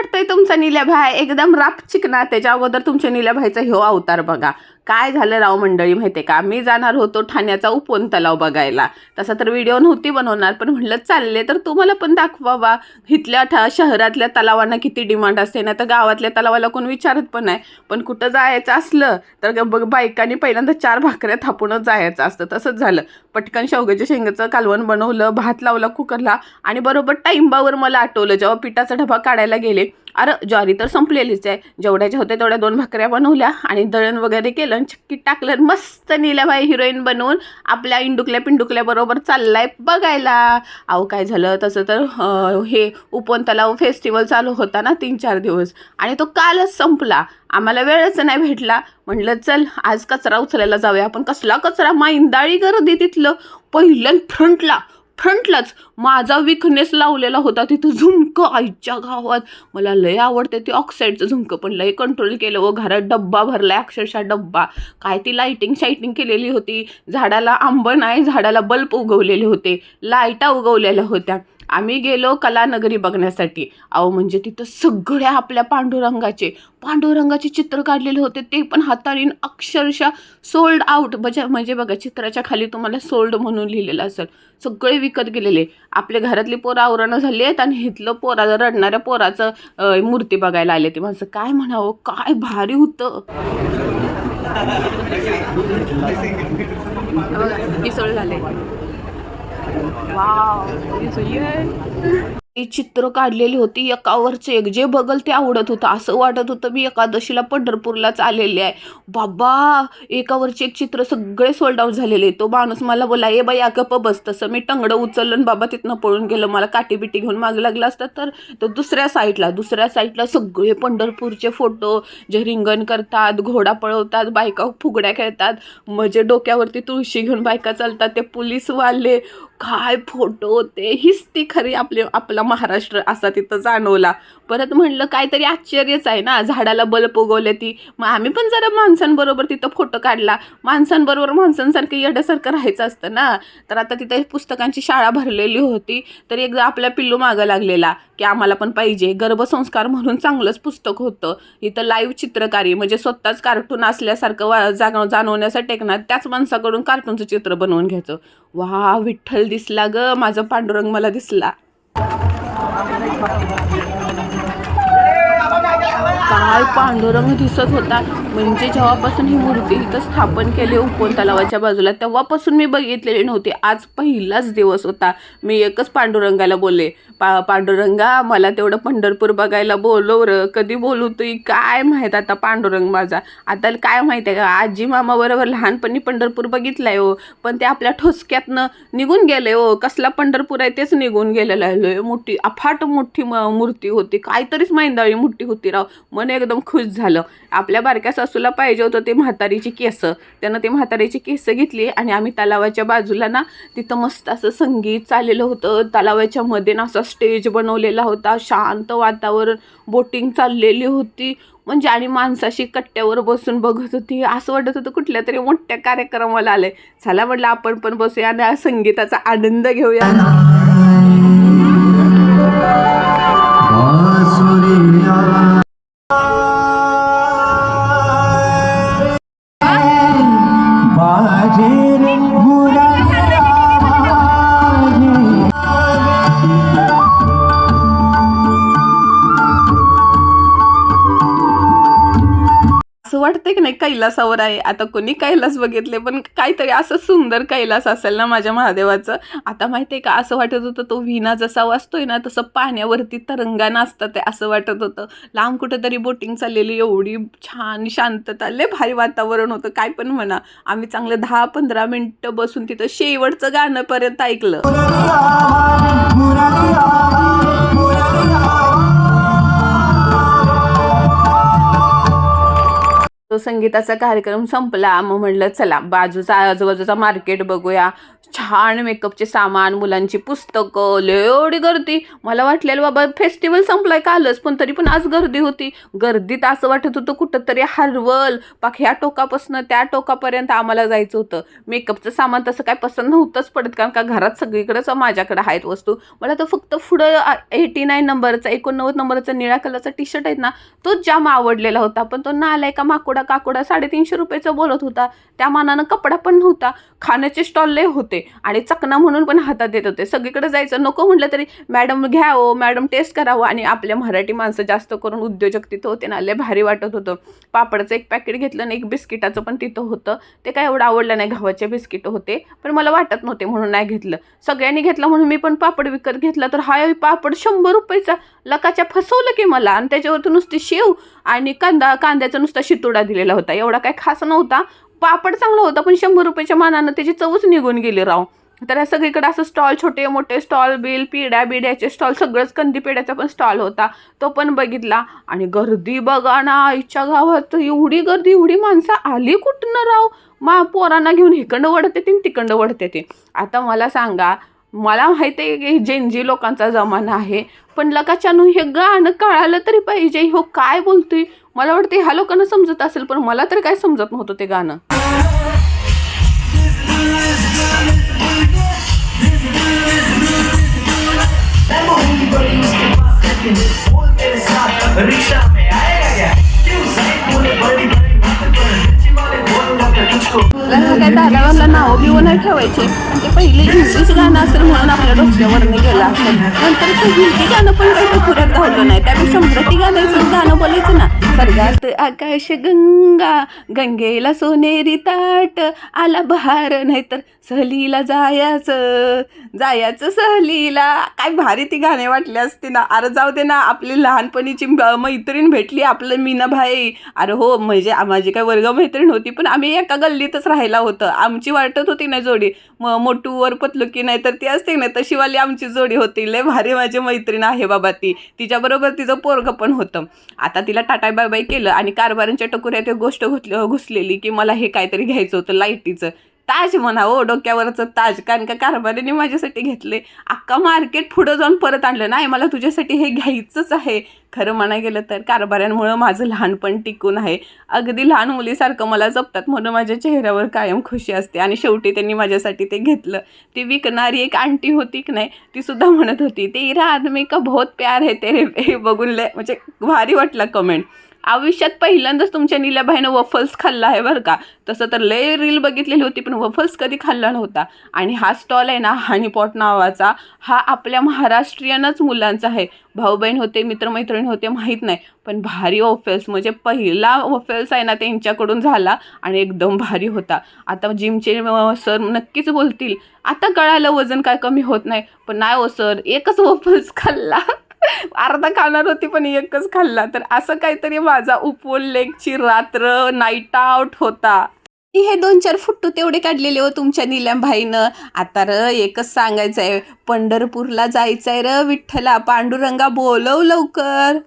वाटतंय तुमचा निल्याभाय एकदम राप चिकना त्याच्या अगोदर तुमच्या निल्याभाईचा ह्यो अवतार बघा. काय झालं राव मंडळी माहितीये का? मी जाणार होतो ठाण्याचा उपवन तलाव बघायला. तसा तर व्हिडिओ नव्हती बनवणार पण म्हटलं चालले तर तुम्हाला पण दाखवावा. इथल्या ठा शहरातल्या तलावांना किती डिमांड असते ना तर गावातल्या तलावाला कोण विचारत पण नाही. पण कुठं जायचं असलं तर बघ बायकांनी पहिल्यांदा चार भाकऱ्या थापूनच जायचं असतं. तसंच झालं. पटकन शेवग्याच्या शेंगाचं कालवण बनवलं भात लावला कुकरला आणि बरोबर टाईंबावर मला आठवलं जेव्हा पिठाचा डबा काढायला गेले अरे ज्वारी तर संपलेलीच आहे. जेवढ्याच्या होत्या तेवढ्या दोन भाकऱ्या बनवल्या आणि दळण वगैरे केलं आणि चक्की टाकलं मस्त नीलाबाई हिरोईन बनवून आपल्या इंडुकल्या पिंडुकल्याबरोबर चाललाय बघायला. अहो काय झालं? तसं तर हे उपवन तलाव फेस्टिवल चालू होता ना तीन चार दिवस आणि तो कालच संपला. आम्हाला वेळच नाही भेटला. म्हटलं चल आज कचरा उचलायला जाऊया. आपण कसला कचरा? माईंदाळी गर्दी तिथलं. पहिल्या फ्रंटला फ्रंटलाच माझा विकनेस लावलेला होता. तिथं झुमकं आईच्या गावात. मला लय आवडते ते ऑक्साईडचं झुमकं पण लय कंट्रोल केलं व घरात डब्बा भरला अक्षरशः डब्बा. काय ती लाईटिंग शाईटिंग केलेली होती. झाडाला आंब नाही झाडाला बल्ब उगवलेले होते. लाईटा उगवलेल्या होत्या. आम्ही गेलो कलानगरी बघण्यासाठी. अहो म्हणजे तिथं सगळ्या आपल्या पांडुरंगाचे पांडुरंगाचे चित्र काढलेले होते. ते पण हाताळीन अक्षरशः सोल्ड आउट म्हणजे म्हणजे बघा चित्राच्या खाली तुम्हाला सोल्ड म्हणून लिहिलेलं असेल. सगळे विकत गेलेले. आपले घरातली पोरं आवरणं झाली आहेत आणि इथलं पोरा रडणाऱ्या पोराचं मूर्ती बघायला आले ते. माणसं काय म्हणावं? काय भारी होतं. मिसळ झाले चित्र काढलेली होती एकावरचे. एक जे बघल ते आवडत होतं. असं वाटत होतं मी एकादशीला पंढरपूरलाच आलेले आहे. बाबा एकावरचे एक चित्र सगळे सोल्ड आउट झालेले. तो माणूस मला बोला ए बाई गप्प बस. तसं मी टंगडं उचललं बाबा तिथनं पळून गेलं. मला काठी बिटी घेऊन माग लागलं असतं तर तो दुसऱ्या साईडला दुसऱ्या साईडला सगळे पंढरपूरचे फोटो जे रिंगण करतात घोडा पळवतात बायका फुगड्या खेळतात. म्हणजे डोक्यावरती तुळशी घेऊन बायका चालतात. ते पोलीसवाले काय फोटो होते? हीच ती खरी आपली आपला महाराष्ट्र असा तिथं जाणवला. परत म्हणलं काहीतरी आश्चर्यच आहे ना झाडाला बल्ब उगवले ती. मग आम्ही पण जरा माणसांबरोबर तिथं फोटो काढला. माणसांबरोबर माणसांसारखं येड्यासारखं राहायचं असतं ना. तर आता तिथं पुस्तकांची शाळा भरलेली होती. तर एकदा आपल्या पिल्लू मागं लागलेला की आम्हाला पण पाहिजे. गर्भसंस्कार म्हणून चांगलंच पुस्तक होतं. इथं लाईव्ह चित्रकारी म्हणजे स्वतःच कार्टून असल्यासारखं वा जाग जाणवण्यासाठी एक ना त्याच माणसाकडून कार्टूनचं चित्र बनवून घ्यायचं. वा विठ्ठल दिसला ग माझा पांडुरंग मला दिसला. लाल पांडुरंग दिसत होता. म्हणजे जेव्हापासून ही मूर्ती इथं स्थापन केली उपवन तलावाच्या बाजूला तेव्हापासून मी बघितलेली नव्हती. आज पहिलाच दिवस होता. मी एकच पांडुरंगाला बोलले पा पांडुरंगा मला तेवढं पंढरपूर बघायला बोलव र. कधी बोलू तुई? काय माहीत आता पांडुरंग माझा? आता काय माहीत आहे? का आजी मामाबरोबर लहानपणी पंढरपूर बघितलाय हो. पण ते आपल्या ठोसक्यातनं निघून गेले हो. कसला पंढरपूर आहे तेच निघून गेलेलं आहे. मोठी अफाट मोठी म- मूर्ती होती. काहीतरीच मैंदाळी मोठी होती राव. मन एकदम खुश झालं. आपल्या बारक्या सासूला पाहिजे होतं ते म्हातारीची केसं. त्यानं ते म्हातारीची केसं घेतली आणि आम्ही तलावाच्या बाजूला ना तिथं मस्त असं संगीत चाललेलं होतं. तलावाच्या मध्ये ना असा स्टेज बनवलेला होता. शांत वातावरण बोटिंग चाललेली होती. म्हणजे आणि माणसाशी कट्ट्यावर बसून बघत होती. असं वाटत होतं कुठल्या तरी मोठ्या कार्यक्रमाला आलंय. चला म्हटलं आपण पण बसूया आणि संगीताचा आनंद घेऊया. वाटतंय की नाही कैलासावर आहे. आता कोणी कैलास बघितले पण काहीतरी असं सुंदर कैलास असेल ना माझ्या महादेवाचं. आता माहिती आहे का असं वाटत होतं तो विना जसा वाजतोय ना तसं पाण्यावरती तरंगा असतं ते असं वाटत होतं. लांब कुठंतरी बोटिंग चाललेली एवढी छान शांतता लय भारी वातावरण होतं. काय पण म्हणा आम्ही चांगलं दहा पंधरा मिनटं बसून तिथं शेवटचं गाणं पर्यंत ऐकलं. तो संगीताचा कार्यक्रम संपला. मग म्हणलं चला बाजूचा आजूबाजूचा मार्केट बघूया. छान मेकअपचे सामान मुलांची पुस्तकं लय एवढी गर्दी. मला वाटलेलं बाबा फेस्टिवल संपलाय कालच पण तरी पण आज गर्दी होती. गर्दीत असं वाटत होतं कुठंतरी हरवल. पाक ह्या टोकापासून त्या टोकापर्यंत आम्हाला जायचं होतं. मेकअपचं सामान तसं काय पसंत नव्हतंच पडत कारण का घरात सगळीकडेच माझ्याकडे आहेत वस्तू. मला तर फक्त पुढं एटी नाईन नंबरचा एकोणनव्वद नंबरचा निळ्या कलरचा टी शर्ट आहेत ना तोच जाम आवडलेला होता. पण तो नालाय का माकोडा काकोडा साडेतीनशे रुपयाचा बोलत होता. त्या मानानं कपडा पण नव्हता. खाण्याचे स्टॉल लय होते. आणि चकना म्हणून पण हातात देत होते. सगळीकडे जायचं. नको म्हटलं तरी मॅडम घ्यावं मॅडम टेस्ट करावं. आणि आपल्या मराठी माणसं जास्त करून उद्योजक तिथं होते ना. लय भारी वाटत होतं. पापडचं एक पॅकेट घेतलं आणि एक बिस्किटाचं पण तिथं होतं. ते काय एवढं आवडलं नाही. गव्हाचे बिस्किट होते. पण मला वाटत नव्हते म्हणून नाही घेतलं. सगळ्यांनी घेतलं म्हणून मी पण पापड विकत घेतला. तर हा पापड शंभर रुपयाचा. लकाच्या फसवलं की मला. आणि त्याच्यावरती नुसती शेव आणि कांदा कांद्याचा नुसता शितोडा दिलेला होता. एवढा काय खास नव्हता. पापड चांगला होता पण शंभर रुपयाच्या मानानं त्याची चवच निघून गेली राव. तर या सगळीकडे असं स्टॉल छोटे मोठे स्टॉल बिल पिढ्या बिड्याचे स्टॉल सगळंच कंदी पेड्याचा पण स्टॉल होता. तो पण बघितला. आणि गर्दी बघा ना आईच्या गावात एवढी गर्दी एवढी माणसं आली कुठनं राव? मा पोरांना घेऊन इकडं वडते ते तिकडं वडते ते. आता मला सांगा मला माहिती आहे की जेनजी लोकांचा जमाना आहे पण लकाच्यानं हे गाणं कळालं तरी पाहिजे. हो काय बोलतोय? मला वाटते ह्या लोकांना समजत असेल पण मला तर काय समजत नव्हतं ते गाणं. काय दादा नावं बिवं नाही ठेवायची. पहिले इंग्लिश गाणं असेल म्हणून आपल्या डोक्यावरनं गेलं असेल. नंतरचं हिंदी गाणं पण काही पुरत धावलं नाही. त्यापेक्षा मराठी गाण्याचं गाणं बोलायचं ना. स्वर्गात आकाश गंगा गंगेला सोनेरी ताट आला बहार नाहीतर सहलीला जायचं जायचं सहलीला. काय भारी ती गाणे वाटले असते ना. अरे जाऊ दे ना आपली लहानपणीची मैत्रीण भेटली आपलं मीना भाई अरे हो म्हणजे माझी काय वर्ग मैत्रीण होती पण आम्ही एका गल्लीतच राहायला होतं. आमची वाटत होती ना जोडी. म मोटूवर पतलू की नाही तर ती असते ना तशीवाली आमची जोडी होती. लय भारी माझी मैत्रीण आहे बाबा ती. तिच्याबरोबर तिचं पोरगं पण होतं. आता तिला टाटा बाय बाय केलं आणि कारभारांच्या टकुऱ्यात गोष्ट घुसली घुसलेली की मला हे काहीतरी घ्यायचं होतं लाईटीचं. ताज म्हणा डोक्यावरचं ताज. कारण का कारभारीने माझ्यासाठी घेतले. अख्खा मार्केट पुढं जाऊन परत आणलं. नाही मला तुझ्यासाठी हे घ्यायचंच आहे. खरं म्हणा गेलं तर कारभाऱ्यांमुळं माझं लहानपण टिकून आहे. अगदी लहान मुलीसारखं मला जपतात म्हणून माझ्या चेहऱ्यावर कायम खुशी असते आणि शेवटी त्यांनी माझ्यासाठी ते घेतलं. ती विकणारी एक आंटी होती की नाही ती सुद्धा म्हणत होती ते इरा आदमी का बहुत प्यार है तेरे बघून लय म्हणजे भारी वाटलं कमेंट आयुष्यात पहिल्यांदाच तुमच्या नीलाबाईनं वफल्स खाल्ला आहे बरं का. तसं तर लय रील बघितलेली होती पण वफल्स कधी खाल्ला नव्हता. आणि हा स्टॉल आहे ना हानीपॉट नावाचा हा आपल्या महाराष्ट्रीयनच मुलांचा आहे. भाऊ बहीण होते मित्रमैत्रिणी होते माहीत नाही. पण भारी वफेल्स म्हणजे पहिला वफेल्स आहे ना त्यांच्याकडून झाला आणि एकदम भारी होता. आता जिमचे सर नक्कीच बोलतील आता कळालं वजन काय कमी होत नाही. पण नाही हो सर एकच वफल्स खाल्ला. अर्धा खाणार होती पण एकच खाल्ला. तर असं काहीतरी माझा उपोल्लेखची रात्र नाईट आउट होता. हे दोन चार फुट्टू तेवढे काढलेले हो तुमच्या निलम भाईनं. आता र एकच सांगायचं आहे पंढरपूरला जायचंय र विठ्ठला. पांडुरंगा बोलव लवकर.